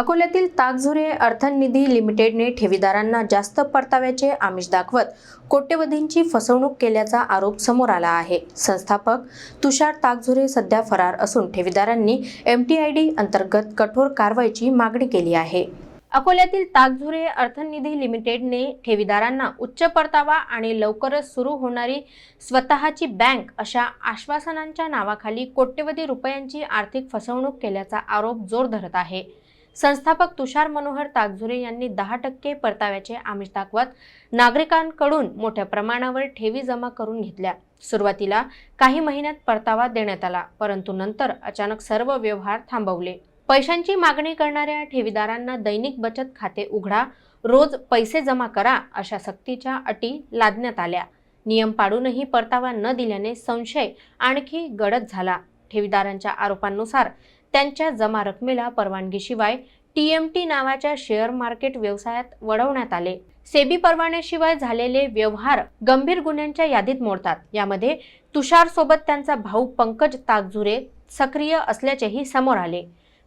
अकोल्यातील ताकझुरे अर्थनिधी लिमिटेडने ठेवीदारांना जास्त परताव्याचे आमिष दाखवत कोट्यवधींची फसवणूक केल्याचा आरोप समोर आला आहे. संस्थापक तुषार ताकझुरे सध्या फरार असून ठेवीदारांनी एम टी आय डी अंतर्गत कठोर कारवाईची मागणी केली आहे. अकोल्यातील ताकझुरे अर्थनिधी लिमिटेडने ठेवीदारांना उच्च परतावा आणि लवकरच सुरू होणारी स्वतःची बँक अशा आश्वासनांच्या नावाखाली कोट्यवधी रुपयांची आर्थिक फसवणूक केल्याचा आरोप जोर धरत आहे. संस्थापक तुषार मनोहर ताकझुरे यांनी दहा टक्के परताव्याचे आमिष दाखवत नागरिकांकडून मोठ्या प्रमाणावर ठेवी जमा करून घेतल्या. सुरुवातीला काही महिन्यात परतावा देण्यात आला परंतु नंतर अचानक सर्व व्यवहार थांबवले. पैशांची मागणी करणाऱ्या ठेवीदारांना दैनिक बचत खाते उघडा रोज पैसे जमा करा अशा सक्तीच्या अटी लादण्यात आल्या. नियम पाडूनही परतावा न दिल्याने संशय आणखी गडद झाला. ठेवीदारांच्या आरोपांनुसार त्यांच्या जमा रकमेला परवानगीशिवाय टीएमटी नावाच्या शेअर मार्केट व्यवसायात वळवण्यात आले. सेबी परवान्याशिवाय झालेले व्यवहार गंभीर गुन्ह्यांच्या यादीत मोडतात. यामध्ये तुषार सोबत त्यांचा भाऊ पंकज ताकझुरे सक्रिय असल्याचेही समोर आले.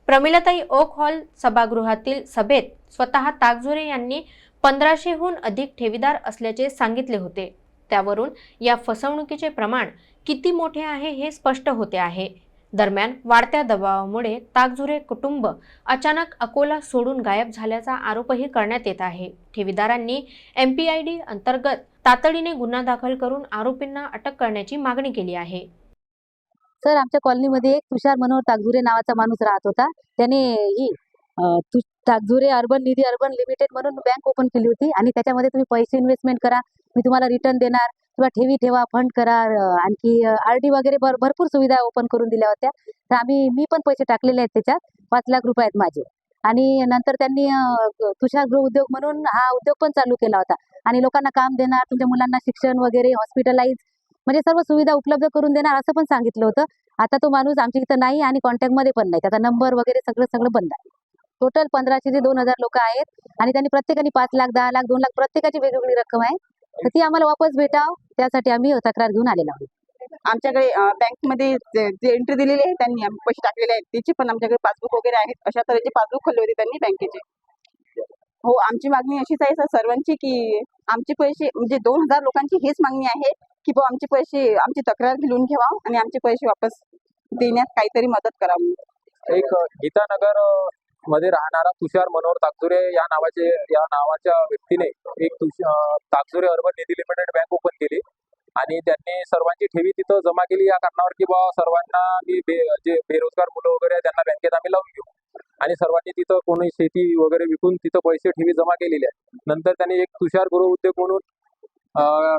प्रमिलाताई ओक हॉल सभागृहातील सभेत स्वतः ताकझुरे यांनी पंधराशेहून अधिक ठेवीदार असल्याचे सांगितले होते. त्यावरून या फसवणुकीचे प्रमाण किती मोठे आहे हे स्पष्ट होते आहे. दरम्यान वाढत्या दबावामुळे ताकझुरे कुटुंब अचानक अकोला सोडून गायब झाल्याचा आरोपही करण्यात येत आहे. ठेवीदारांनी एमपी आय डी अंतर्गत तातडीने गुन्हा दाखल करून आरोपींना अटक करण्याची मागणी केली आहे. सर आमच्या कॉलनीमध्ये एक तुषार मनोहर ताकजुरे नावाचा माणूस राहत होता. त्याने ही तु Takjure urban Nidhi urban limited म्हणून बँक ओपन केली होती आणि त्याच्यामध्ये तुम्ही पैसे इन्व्हेस्टमेंट करा. मी तुम्हाला रिटर्न देणार. किंवा ठेवी ठेवा फंड करा आणखी आर डी वगैरे भर भरपूर सुविधा ओपन करून दिल्या होत्या. तर आम्ही मी पण पैसे टाकलेले आहेत त्याच्यात. पाच लाख रुपये आहेत माझे. आणि नंतर त्यांनी तुषार गृह उद्योग म्हणून हा उद्योग पण चालू केला होता. आणि लोकांना काम देणार तुमच्या मुलांना शिक्षण वगैरे हॉस्पिटलाइज म्हणजे सर्व सुविधा उपलब्ध करून देणार असं पण सांगितलं होतं. आता तो माणूस आमच्या इथं नाही आणि कॉन्टॅक्टमध्ये पण नाही. त्याचा नंबर वगैरे सगळं सगळं बंद आहे. टोटल पंधराशे ते दोन हजार लोक आहेत. आणि त्यांनी प्रत्येकाने पाच लाख दहा लाख दोन लाख प्रत्येकाची वेगवेगळी रक्कम आहे. तर ती आम्हाला वापस भेटाव त्यासाठी आम्ही तक्रार घेऊन आलेलो आहोत. आमच्याकडे बँकमध्ये जे जे एंट्री दिलेली आहे त्यांनी आम्ही पैसे टाकलेले आहेत. त्याचे पण आमच्याकडे पासबुक वगैरे आहेत. अशा तऱ्हेचे पासबुक खोलले होते त्यांनी बँकेचे. हो आमची मागणी अशीच आहे सर सर्वांची की आमचे पैसे म्हणजे दोन हजार लोकांची हेच मागणी आहे की बुवा आमचे पैसे आमची तक्रार लिहून घ्यावा आणि आमचे पैसे वापस देण्यात काहीतरी मदत करावी. एक गीतानगर मध्ये राहणारा तुषार मनोहर ताकजुरे या नावाचे या नावाच्या व्यक्तीने एक तुष- अ, Takjure urban Nidhi limited bank open केली. आणि त्यांनी सर्वांची ठेवी तिथं जमा केली. या कारणावर की बा सर्वांना मी बे जे बेरोजगार मुलं वगैरे त्यांना बँकेत आम्ही लावून घेऊ आणि सर्वांनी तिथं कोणी शेती वगैरे विकून तिथं पैसे ठेवी जमा केलेले आहेत. नंतर त्यांनी एक तुषार गृह उद्योग म्हणून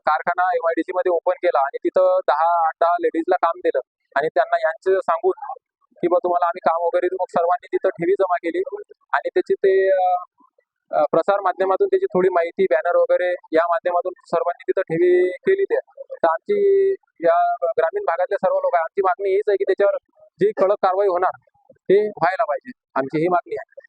कारखाना एम आय डी सी मध्ये ओपन केला. आणि तिथं दहा आठ दहा लेडीजला काम दिलं. आणि त्यांना यांचं सांगून की बा तुम्हाला आम्ही काम वगैरे मग सर्वांनी तिथं ठेवी जमा केली. आणि त्याची ते प्रसार माध्यमातून त्याची थोडी माहिती बॅनर वगैरे या माध्यमातून सर्वांनी तिथं ठेवी केली ते. तर आमची या ग्रामीण भागातल्या सर्व लोक आमची मागणी हीच आहे की त्याच्यावर जी कडक कारवाई होणार ते व्हायला पाहिजे. आमची ही मागणी आहे.